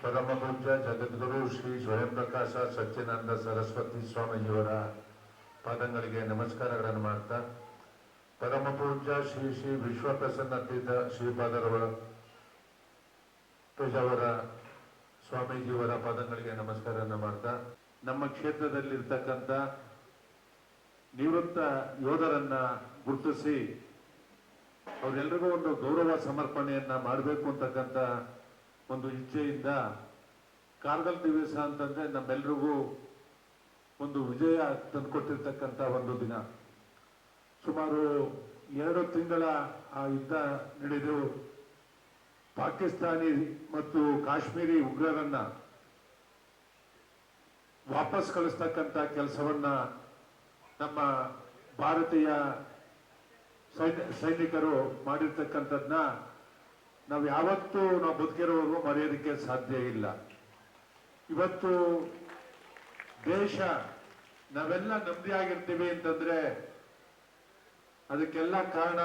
ಪರಮ ಪೂಜ್ಯ ಜಗದ್ಗುರು ಶ್ರೀ ಸ್ವಯಂ ಪ್ರಕಾಶ ಸಚ್ಚಿನಂದ ಸರಸ್ವತಿ ಸ್ವಾಮೀಜಿಯವರ ಪಾದಗಳಿಗೆ ನಮಸ್ಕಾರಗಳನ್ನು ಮಾಡ್ತಾ ಪರಮ ಪೂಜ್ಯ ಶ್ರೀ ಶ್ರೀ ವಿಶ್ವಪ್ರಸನ್ನ ತೀರ್ಥ ಶ್ರೀಪಾದರವರ ಪೇಜಾವರ ಸ್ವಾಮೀಜಿಯವರ ಪಾದಗಳಿಗೆ ನಮಸ್ಕಾರವನ್ನು ಮಾಡ್ತಾ, ನಮ್ಮ ಕ್ಷೇತ್ರದಲ್ಲಿರ್ತಕ್ಕಂಥ ನಿವೃತ್ತ ಯೋಧರನ್ನ ಗುರುತಿಸಿ ಅವರೆಲ್ಲರಿಗೂ ಒಂದು ಗೌರವ ಸಮರ್ಪಣೆಯನ್ನ ಮಾಡಬೇಕು ಅಂತಕ್ಕಂಥ ಒಂದು ಇಚ್ಛೆಯಿಂದ ಕಾರ್ಗಲ್ ದಿವಸ ಅಂತಂದ್ರೆ ನಮ್ಮೆಲ್ರಿಗೂ ಒಂದು ವಿಜಯ ತಂದುಕೊಟ್ಟಿರ್ತಕ್ಕಂಥ ಒಂದು ದಿನ. ಸುಮಾರು ಎರಡು ತಿಂಗಳ ಆ ಯುದ್ಧ ನಡೆದು ಪಾಕಿಸ್ತಾನಿ ಮತ್ತು ಕಾಶ್ಮೀರಿ ಉಗ್ರರನ್ನ ವಾಪಸ್ ಕಳಿಸ್ತಕ್ಕಂಥ ಕೆಲಸವನ್ನ ನಮ್ಮ ಭಾರತೀಯ ಸೈನಿಕರು ಮಾಡಿರ್ತಕ್ಕಂಥದ್ನ ನಾವು ಯಾವತ್ತೂ ನಾವು ಬದುಕಿರೋವರೆಗೂ ಮರೆಯೋದಕ್ಕೆ ಸಾಧ್ಯ ಇಲ್ಲ. ಇವತ್ತು ದೇಶ, ನಾವೆಲ್ಲ ನೆಮ್ಮದಿಯಾಗಿರ್ತೀವಿ ಅಂತಂದ್ರೆ ಅದಕ್ಕೆಲ್ಲ ಕಾರಣ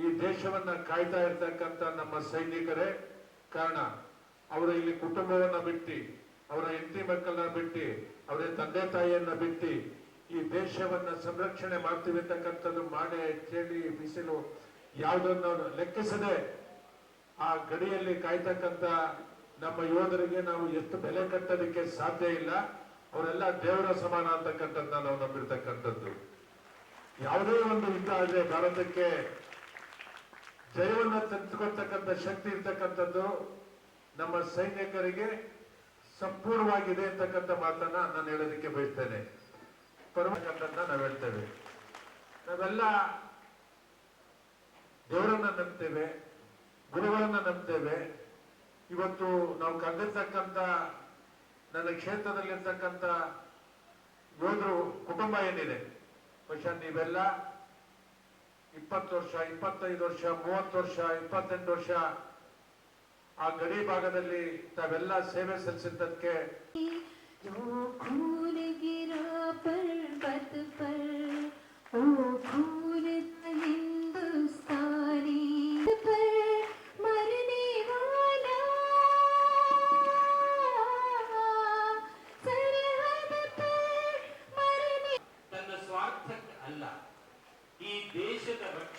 ಈ ದೇಶವನ್ನ ಕಾಯ್ತಾ ಇರ್ತಕ್ಕಂಥ ನಮ್ಮ ಸೈನಿಕರೇ ಕಾರಣ. ಅವರ ಇಲ್ಲಿ ಕುಟುಂಬವನ್ನ ಬಿಟ್ಟು, ಅವರ ಹೆಂಡತಿ ಮಕ್ಕಳನ್ನ ಬಿಟ್ಟು, ಅವರ ತಂದೆ ತಾಯಿಯನ್ನ ಬಿಟ್ಟು ಈ ದೇಶವನ್ನ ಸಂರಕ್ಷಣೆ ಮಾಡ್ತೀವಿ ಅಂತಕ್ಕಂಥದ್ದು ಮಾಡೆ, ಚಳಿ, ಬಿಸಿಲು ಯಾವುದನ್ನು ಲೆಕ್ಕಿಸದೆ ಆ ಗಡಿಯಲ್ಲಿ ಕಾಯ್ತಕ್ಕಂತ ನಮ್ಮ ಯೋಧರಿಗೆ ನಾವು ಎಷ್ಟು ಬೆಲೆ ಕಟ್ಟೋದಕ್ಕೆ ಸಾಧ್ಯ ಇಲ್ಲ, ಅವರೆಲ್ಲ ದೇವರ ಸಮಾನ ಅಂತಕ್ಕಂಥದ್ದು ನಾವು ನಂಬಿರ್ತಕ್ಕಂಥದ್ದು. ಯಾವುದೇ ಒಂದು ಯುದ್ಧ ಆದರೆ ಭಾರತಕ್ಕೆ ಜಯವನ್ನು ತಂದುಕೊಳ್ತಕ್ಕಂಥ ಶಕ್ತಿ ಇರ್ತಕ್ಕಂಥದ್ದು ನಮ್ಮ ಸೈನಿಕರಿಗೆ ಸಂಪೂರ್ಣವಾಗಿದೆ ಅಂತಕ್ಕಂಥ ಮಾತನ್ನ ನಾನು ಹೇಳೋದಕ್ಕೆ ಬಯಸ್ತೇನೆ. ಪರಮಕಂತನ್ನ ನಾವು ಹೇಳ್ತೇವೆ. ನಾವೆಲ್ಲ ದೇವರನ್ನ ನಂಬ್ತೇವೆ, ಗುರುಗಳನ್ನ ನಂಬ್ತೇವೆ. ಇವತ್ತು ನಾವು ಕಂಡಿರ್ತಕ್ಕಂಥ, ನನ್ನ ಕ್ಷೇತ್ರದಲ್ಲಿರ್ತಕ್ಕಂಥ ಯೋಧರು ಕುಟುಂಬ ಏನಿದೆ? ಬಹುಶಃ ನೀವೆಲ್ಲ ಇಪ್ಪತ್ತು ವರ್ಷ, ಇಪ್ಪತ್ತೈದು ವರ್ಷ, ಮೂವತ್ತು ವರ್ಷ, ಇಪ್ಪತ್ತೆಂಟು ವರ್ಷ ಆ ಗಡಿ ಭಾಗದಲ್ಲಿ ತಾವೆಲ್ಲ ಸೇವೆ ಸಲ್ಲಿಸಿದ್ದಕ್ಕೆ ಪರ್ವತ ಓ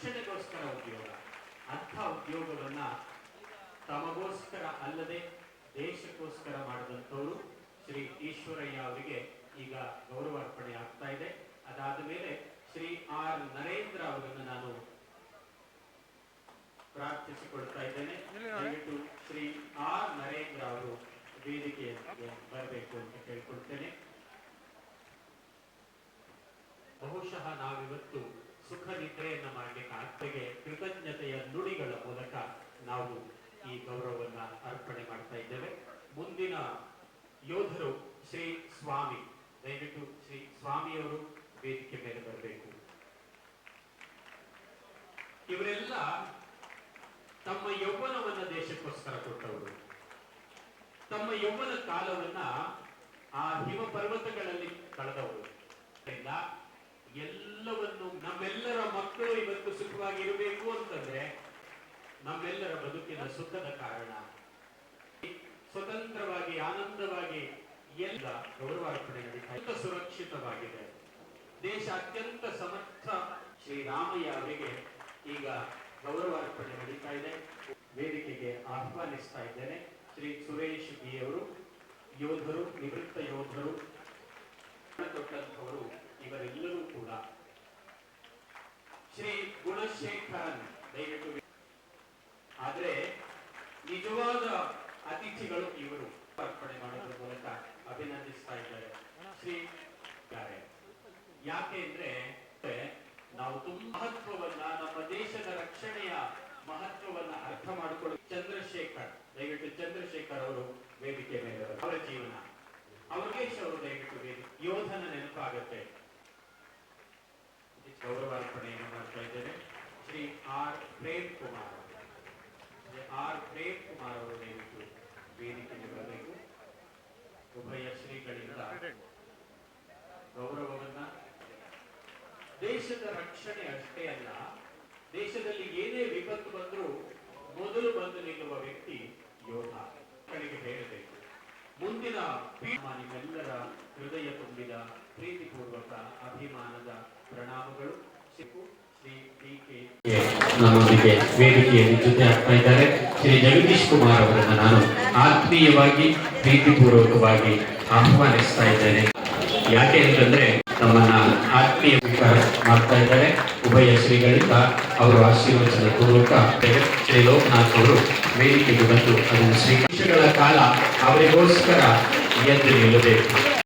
ರಕ್ಷಣೆಗೋಸ್ಕರ ಉದ್ಯೋಗ ಅಂಥ ಉದ್ಯೋಗವನ್ನು ತಮಗೋಸ್ಕರ ಅಲ್ಲದೆ ದೇಶಕ್ಕೋಸ್ಕರ ಮಾಡಿದಂಥವರು ಶ್ರೀ ಈಶ್ವರಯ್ಯ ಅವರಿಗೆ ಈಗ ಗೌರವಾರ್ಪಣೆ ಆಗ್ತಾ ಇದೆ. ಅದಾದ ಮೇಲೆ ಶ್ರೀ ಆರ್ ನರೇಂದ್ರ ಅವರನ್ನು ನಾನು ಪ್ರಾರ್ಥಿಸಿಕೊಳ್ತಾ ಇದ್ದೇನೆ. ದಯವಿಟ್ಟು ಶ್ರೀ ಆರ್ ನರೇಂದ್ರ ಅವರು ವೇದಿಕೆಯ ಬರಬೇಕು ಅಂತ ಕೇಳ್ಕೊಳ್ತೇನೆ. ಬಹುಶಃ ನಾವಿವತ್ತು ಸುಖ ನಿದ್ರೆಯನ್ನ ಮಾಡಲಿಕ್ಕೆ ಆಗ್ತೇವೆ ಕೃತಜ್ಞತೆಯ ನುಡಿಗಳ ಮೂಲಕ ನಾವು ಈ ಗೌರವವನ್ನು ಅರ್ಪಣೆ ಮಾಡ್ತಾ ಇದ್ದೇವೆ. ಮುಂದಿನ ಯೋಧರು ಶ್ರೀ ಸ್ವಾಮಿ. ದಯವಿಟ್ಟು ಶ್ರೀ ಸ್ವಾಮಿಯವರು ವೇದಿಕೆ ಮೇಲೆ ಬರಬೇಕು. ಇವರೆಲ್ಲ ತಮ್ಮ ಯೌವನವನ್ನ ದೇಶಕ್ಕೋಸ್ಕರ ಕೊಟ್ಟವರು. ತಮ್ಮ ಯೌವನ ಕಾಲವನ್ನ ಆ ಹಿಮ ಪರ್ವತಗಳಲ್ಲಿ ಕಳೆದವರು. ಎಲ್ಲ ನಮ್ಮೆಲ್ಲರ ಮಕ್ಕಳು ಇವತ್ತು ಸುಖವಾಗಿ ಇರಬೇಕು ಅಂತಂದ್ರೆ ನಮ್ಮೆಲ್ಲರ ಬದುಕಿನ ಸುಖದ ಕಾರಣ. ಸ್ವತಂತ್ರವಾಗಿ, ಆನಂದವಾಗಿ ಎಲ್ಲ ಗೌರವಾರ್ಪಣೆ ನಡೀತಾ ಸುರಕ್ಷಿತವಾಗಿದೆ. ದೇಶ ಅತ್ಯಂತ ಸಮರ್ಥ ಶ್ರೀರಾಮಯ್ಯ ಅವರಿಗೆ ಈಗ ಗೌರವಾರ್ಪಣೆ ನಡೀತಾ ಇದೆ. ವೇದಿಕೆಗೆ ಆಹ್ವಾನಿಸ್ತಾ ಇದ್ದೇನೆ. ಶ್ರೀ ಸುರೇಶ್ ಬಿ ಅವರು ಯೋಧರು, ನಿವೃತ್ತ ಯೋಧರು ಗುಣಶೇಖರನ್ ದಯವಿಟ್ಟು ಆದ್ರೆ ನಿಜವಾದ ಅತಿಥಿಗಳು ಇವರು. ಅರ್ಪಣೆ ಮಾಡೋದ್ರ ಮೂಲಕ ಅಭಿನಂದಿಸ್ತಾ ಇದ್ದಾರೆ. ಶ್ರೀ. ಯಾಕೆ ಅಂದ್ರೆ, ನಾವು ತುಂಬಾ ಮಹತ್ವವನ್ನ ನಮ್ಮ ದೇಶದ ರಕ್ಷಣೆಯ ಮಹತ್ವವನ್ನ ಅರ್ಥ ಮಾಡಿಕೊಳ್ಳಿ. ಚಂದ್ರಶೇಖರ್, ದಯವಿಟ್ಟು ಚಂದ್ರಶೇಖರ್ ಅವರು ವೇದಿಕೆ ಮೇಲೆ ಅವರ ಜೀವನ. ಅವರೇಶ್ ಅವರು ದಯವಿಟ್ಟು ವೇದಿಕೆ ಯೋಧನ ನೆನಪಾಗತ್ತೆ. ಗೌರವಾರ್ಪಣೆಯನ್ನು ಮಾಡ್ತಾ ಇದ್ದೇನೆ. ಶ್ರೀ ಆರ್. ಪ್ರೇಮ್ ಕುಮಾರ್ ಆರ್. ಪ್ರೇಮ್ ಕುಮಾರ್ ಅವರು ದಯವಿಟ್ಟು ವೇದಿಕೆಗೆ ಬರಬೇಕು. ಉಭಯ ಶ್ರೀಗಳಿಂದ ಗೌರವವನ್ನ ದೇಶದ ರಕ್ಷಣೆ ಅಷ್ಟೇ ಅಲ್ಲ, ದೇಶದಲ್ಲಿ ಏನೇ ವಿಪತ್ತು ಬಂದರೂ ಮೊದಲು ಬಂದು ನಿಲ್ಲುವ ವ್ಯಕ್ತಿ ನಮ್ಮೊಂದಿಗೆ ವೇದಿಕೆಯಲ್ಲಿ ಜೊತೆ ಆಗ್ತಾ ಇದ್ದಾರೆ. ಶ್ರೀ ಜಗದೀಶ್ ಕುಮಾರ್ ಅವರನ್ನು ನಾನು ಆತ್ಮೀಯವಾಗಿ ಪ್ರೀತಿಪೂರ್ವಕವಾಗಿ ಆಹ್ವಾನಿಸ್ತಾ ಇದ್ದೇನೆ. ಯಾಕೆ ಅಂತಂದ್ರೆ ನಮ್ಮನ್ನ ಆತ್ಮೀಯ ಮಾಡ್ತಾ ಇದ್ದಾರೆ. ಉಭಯ ಶ್ರೀಗಳಿಂದ ಅವರು ಆಶೀರ್ವಚನ ಪೂರ್ವಕ ಶ್ರೀ ಲೋಕನಾಥ್ ಅವರು ವೇದಿಕೆಗೆ ಬಂದು ಅದನ್ನು ಶ್ರೀ ಕಾಲ ಅವರಿಗೋಸ್ಕರ ಎದ್ದು ನಿಲ್ಲಬೇಕು.